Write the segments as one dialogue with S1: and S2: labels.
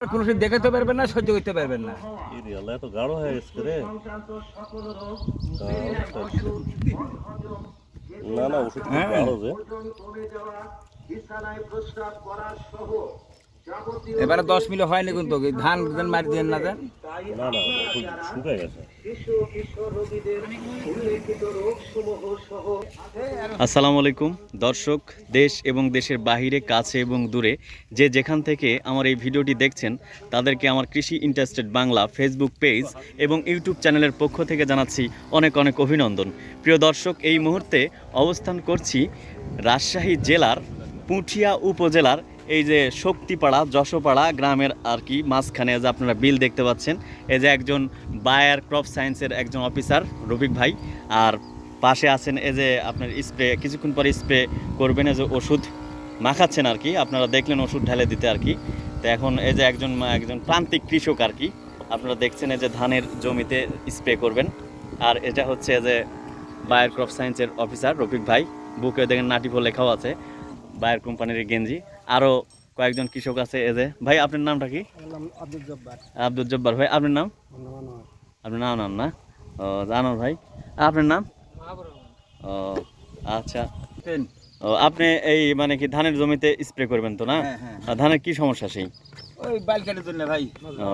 S1: কোনো ওষুধ দেখাতে পারবেন না সহ্য করতে পারবেন না।
S2: এত গাঢ় হয়ে গেছে রে। না না ওষুধ
S1: হ্যাঁ।
S2: গাঢ় যে।
S1: এবারে দশ মিলে হয়নি কিন্তু ধান দেন মারি দেন না দেন
S3: আসসালামু আলাইকুম দর্শক দেশ এবং দেশের বাহিরে কাছে এবং দূরে। যে যেখান থেকে আমার এই ভিডিওটি দেখছেন তাদেরকে আমার কৃষি ইন্টারেস্টেড বাংলা ফেসবুক পেজ এবং ইউটিউব চ্যানেলের পক্ষ থেকে জানাচ্ছি অনেক অনেক অভিনন্দন। প্রিয় দর্শক এই মুহূর্তে অবস্থান করছি রাজশাহী জেলার পুঠিয়া উপজেলার এই যে শক্তিপাড়া, যশোপাড়া গ্রামের আর কি মাঝখানে যে আপনারা বিল দেখতে পাচ্ছেন, এই যে একজন বায়ার ক্রপ সায়েন্সের একজন অফিসার রফিক ভাই, আর পাশে আছেন এই যে আপনার স্প্রে, কিছুক্ষণ পরে স্প্রে করবেন, এই যে ওষুধ মাখাচ্ছেন আর কি, আপনারা দেখলেন ওষুধ ঢেলে দিতে আর কি। তো এখন এই যে একজন একজন প্রান্তিক কৃষক আর কি, আপনারা দেখছেন এই যে ধানের জমিতে স্প্রে করবেন। আর এটা হচ্ছে যে বায়ার ক্রপ সায়েন্সের অফিসার রফিক ভাই, বুকে দেখেন নাটিফো লেখাও আছে। বায়ার কোম্পানির গেঞ্জি। আরও কয়েকজন কৃষক আছে এই যে। ভাই আপনার নামটা কি?
S4: আব্দুল জব্বার।
S3: আব্দুল জব্বার। ভাই আপনার নাম? আপনার নাম নাম না? ও জানোর ভাই। আপনার নাম? ও আচ্ছা। ও আপনি এই মানে কি ধানের জমিতে স্প্রে করবেন তো না?
S1: হ্যাঁ, হ্যাঁ।
S3: আর ধানের কি সমস্যা সেই?
S1: ওই কেটে জন্য ভাই।
S3: ও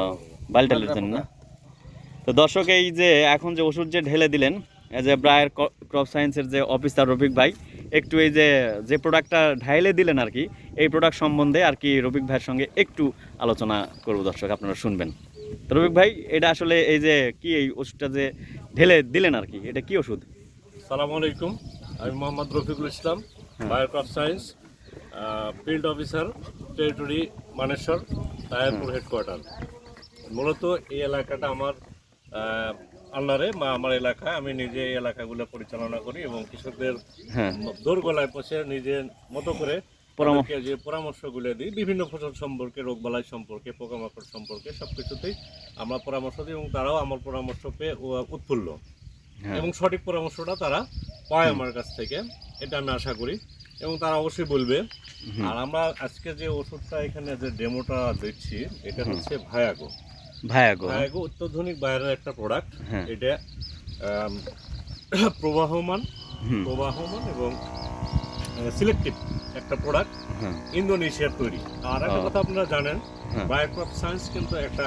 S3: বালটালের জন্য না? তো দর্শক এই যে এখন যে ওষুধ যে ঢেলে দিলেন এই যে ব্রায়ার ক্রপ সায়েন্সের যে অফিসার রফিক ভাই একটু এই যে যে প্রোডাক্টটা ঢাইলে দিলেন আর কি এই প্রোডাক্ট সম্বন্ধে আর কি রবিক ভাইয়ের সঙ্গে একটু আলোচনা করব দর্শক আপনারা শুনবেন। তো রফিক ভাই এটা আসলে এই যে কি এই ওষুধটা যে ঢেলে দিলেন আর কি এটা কি ওষুধ?
S2: সালাম আলাইকুম আমি Mohammad Rafiqul Islam Bayer crop science field officer territory Maneshwar Tayarpur headquarter মূলত এই এলাকাটা আমার আন্ডারে বা আমার এলাকায় আমি নিজে এই এলাকাগুলো পরিচালনা করি এবং কৃষকদের
S3: হ্যাঁ।
S2: দোর গলায় পৌঁছে নিজের মতো করে যে পরামর্শগুলো দিই বিভিন্ন ফসল সম্পর্কে রোগবালাই সম্পর্কে পোকামাকড় সম্পর্কে সব কিছুতেই আমরা পরামর্শ দিই এবং তারাও আমার পরামর্শ পেয়ে উৎফুল্ল।
S3: হ্যাঁ।
S2: এবং সঠিক পরামর্শটা তারা পায় আমার কাছ থেকে এটা আমি আশা করি। এবং তারা অবশ্যই বলবে। আর আমরা আজকে যে ওষুধটা এখানে যে ডেমোটা দিচ্ছি এটা হচ্ছে ভায়াগো।
S3: ভাইয়াগো
S2: ভায়াগো অত্যাধুনিক বাইরের একটা প্রোডাক্ট
S3: হ্যাঁ।
S2: এটা প্রবাহমান প্রবাহমান এবং সিলেক্টিভ একটা প্রোডাক্ট
S3: হ্যাঁ।
S2: ইন্দোনেশিয়ার তৈরি। আর একটা কথা আপনারা জানেন
S3: হ্যাঁ।
S2: বায়োক্রপ সায়েন্স কিন্তু একটা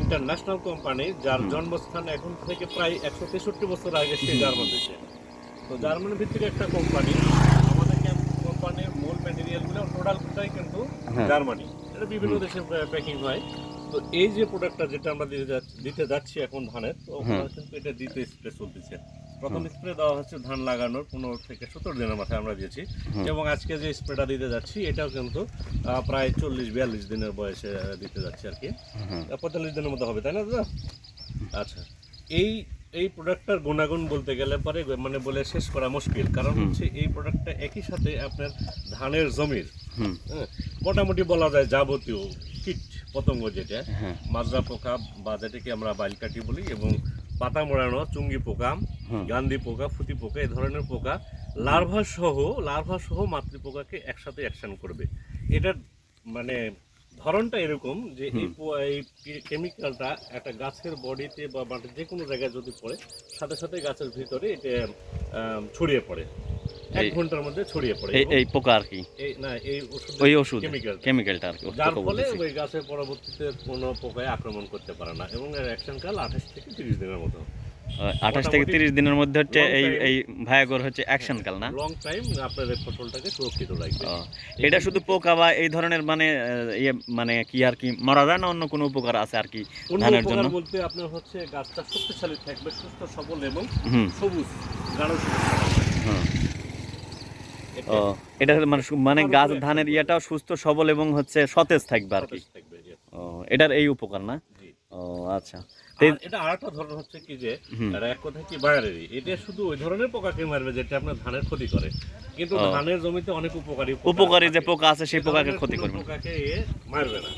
S2: ইন্টারন্যাশনাল কোম্পানি যার জন্মস্থান এখন থেকে প্রায় একশো তেষট্টি বছর আগে সে জার্মান দেশে তো জার্মানি ভিত্তিক একটা কোম্পানি আমাদের কোম্পানির মূল ম্যাটেরিয়ালগুলো টোটালটাই কিন্তু
S3: হ্যাঁ।
S2: জার্মানি। এটা বিভিন্ন দেশে প্যাকিং হয়। তো এই যে প্রোডাক্টটা যেটা আমরা দিতে যাচ্ছি দিতে যাচ্ছি এখন ধানের তো। ওখানে কিন্তু এটা দ্বিতীয় স্প্রে চলতেছে। প্রথম স্প্রে দেওয়া হচ্ছে ধান লাগানোর পনেরো থেকে সত্তর দিনের মাথায় আমরা দিয়েছি। এবং আজকে যে স্প্রেটা দিতে যাচ্ছি এটাও কিন্তু প্রায় চল্লিশ বিয়াল্লিশ দিনের বয়সে দিতে যাচ্ছি আর কি। পঁয়তাল্লিশ দিনের মতো হবে তাই না দাদা? আচ্ছা। এই এই প্রোডাক্টটার গুণাগুণ বলতে গেলে পরে মানে বলে শেষ করা মুশকিল। কারণ হচ্ছে এই প্রোডাক্টটা একই সাথে আপনার ধানের জমির হ্যাঁ, মোটামুটি বলা যায় যাবতীয়। পতঙ্গ যেটা
S3: হ্যাঁ।
S2: মাজরা পোকা বা যেটাকে আমরা বাইলকাঠি বলি এবং পাতা মোড়ানো চুঙ্গি পোকা গান্ধী পোকা ফুটি পোকা এই ধরনের পোকা লার্ভা সহ লার্ভা সহ মাতৃ পোকাকে একসাথে অ্যাকশন করবে। এটার মানে ধরনটা এরকম যে এই কেমিক্যালটা একটা গাছের বডিতে বা মাটির যে কোনো জায়গায় যদি পড়ে সাথে সাথে গাছের ভিতরে এটা ছড়িয়ে পড়ে। এক ঘণ্টার মধ্যে ছড়িয়ে পড়ে
S3: এই এই পোকা আর কি?
S2: এই না এই ওষুধ
S3: ওই ওষুধ
S2: কেমিক্যাল
S3: কেমিক্যালটা আর কি
S2: যার ফলে ওই গাছের পরবর্তীতে কোনো পোকায় আক্রমণ করতে পারে না এবং এর অ্যাকশন কাল আঠাশ থেকে তিরিশ দিনের মতো।
S3: আঠাশ থেকে তিরিশ দিনের মধ্যে হচ্ছে এই এই ভায়াগর হচ্ছে অ্যাকশন কাল না?
S2: লং টাইম আপনার ফসলটাকে সুরক্ষিত রাখবে।
S3: এটা শুধু পোকা বা এই ধরনের মানে ইয়ে মানে কি আর কি মারা যায় না অন্য কোনো উপকার আছে আর কি ধানের জন্য?
S2: বলতে আপনার হচ্ছে গাছটা শক্তিশালী থাকবে সুস্থ সবল এবং সবুজ গাঢ় সবুজ।
S3: ও এটা মানে মানে গাছ ধানের ইয়েটাও সুস্থ সবল এবং হচ্ছে সতেজ থাকবে আর কি। ও এটার এই উপকার না? ও আচ্ছা।
S2: এটা আরেকটা ধরন হচ্ছে কি যে এক কথা কি এটা শুধু ওই ধরনের পোকাকে মারবে যেটা আপনার ধানের ক্ষতি করে। কিন্তু ধানের জমিতে অনেক উপকারী
S3: উপকারী যে পোকা আছে সেই পোকাকে ক্ষতি করবে
S2: পোকাকে মারবে না।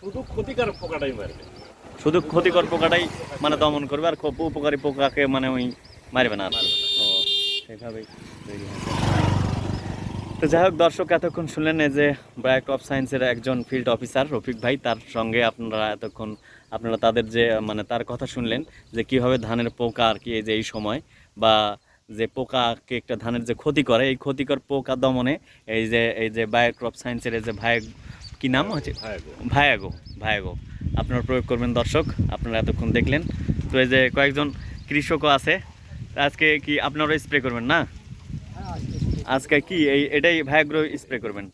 S2: শুধু ক্ষতিকারক পোকাটাই মারবে।
S3: শুধু ক্ষতিকর পোকাটাই মানে দমন করবে আর খুব উপকারী পোকাকে মানে ওই মারবে না আর কি। ও সেভাবেই তৈরি হয়েছে তো যাই হোক দর্শক এতক্ষণ শুনলেন এই যে ব্রায়াক অফ সায়েন্সের একজন ফিল্ড অফিসার রফিক ভাই তার সঙ্গে আপনারা এতক্ষণ আপনারা তাদের যে মানে তার কথা শুনলেন যে কীভাবে ধানের পোকা আর কি এই যে এই সময় বা যে পোকাকে একটা ধানের যে ক্ষতি করে এই ক্ষতিকর পোকা দমনে এই যে এই যে বায়োক্রপ সায়েন্সের এই যে ভাই কি নাম হচ্ছে। ভায়াগো ভায়াগো আপনারা প্রয়োগ করবেন দর্শক আপনারা এতক্ষণ দেখলেন। তো এই যে কয়েকজন কৃষকও আছে আজকে কি আপনারা স্প্রে করবেন না? আজকে কি এই এটাই ভায়াগ্রো স্প্রে করবেন?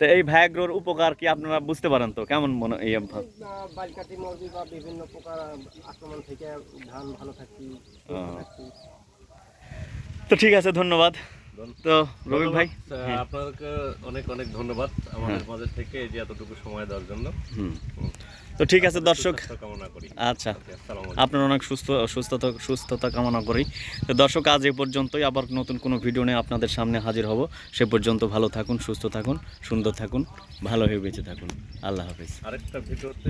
S3: তো এই ভায়াগ্রোর উপকার কি আপনারা বুঝতে পারেন তো? কেমন মনে এই?
S4: বালকাটি বা বিভিন্ন আক্রমণ থেকে ধান ভালো
S3: তো ঠিক আছে ধন্যবাদ।
S2: ধন্য-
S3: তো রবি ভাই?
S2: আহ, আপনাদেরকে অনেক অনেক ধন্যবাদ আমাদের মাঝে থেকে এই যে এতটুকু সময় দেওয়ার জন্য।
S3: তো ঠিক আছে দর্শক।
S2: কামনা করি।
S3: আচ্ছা। আপনার অনেক সুস্থ সুস্থতা সুস্থতা কামনা করি। তো দর্শক আজ এই পর্যন্তই। আবার নতুন কোনো ভিডিও নিয়ে আপনাদের সামনে হাজির হব। সে পর্যন্ত ভালো থাকুন সুস্থ থাকুন সুন্দর থাকুন ভালো হয়ে বেঁচে থাকুন। আল্লাহ হাফিজ।
S2: আরেকটা ভিডিওতে